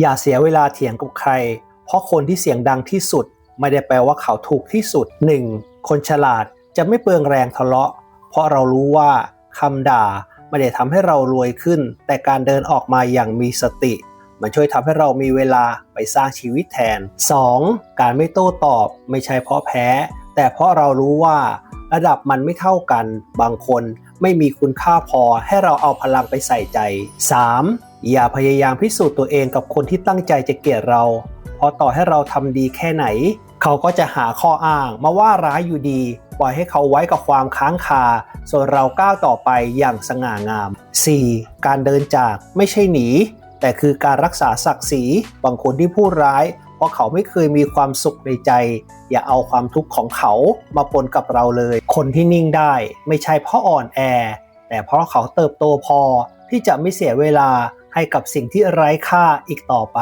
อย่าเสียเวลาเถียงกับใคร เพราะคนที่เสียงดังที่สุด ไม่ได้แปลว่าเขาถูกที่สุด 1. คนฉลาดจะไม่เปลืองแรงทะเลาะ เพราะเรารู้ว่าคำด่าไม่ได้ทำให้เรารวยขึ้น แต่การเดินออกมาอย่างมีสติ มันช่วยทำให้เรามีเวลาไปสร้างชีวิตแทน 2. การไม่โต้ตอบไม่ใช่เพราะแพ้ แต่เพราะเรารู้ว่า ระดับมันไม่เท่ากัน บางคนไม่มีคุณค่าพอให้เราเอาพลังไปใส่ใจ 3. อย่าพยายามพิสูจน์ตัวเองกับคนที่ตั้งใจจะเกลียดเรา เพราะต่อให้เราทำดีแค่ไหน เขาก็จะหาข้ออ้างมาว่าร้ายอยู่ดี ปล่อยให้เขาไว้กับความค้างคา ส่วนเราก้าวต่อไปอย่างสง่างาม 4. การเดินจากไม่ใช่หนี แต่คือการรักษาศักดิ์ศรี บางคนที่พูดร้าย เพราะเขาไม่เคยมีความสุขในใจ อย่าเอาความทุกข์ของเขามาปนกับเราเลย คนที่นิ่งได้ ไม่ใช่เพราะอ่อนแอ แต่เพราะเขาเติบโตพอที่จะไม่เสียเวลา ให้กับสิ่งที่ไร้ค่าอีกต่อไป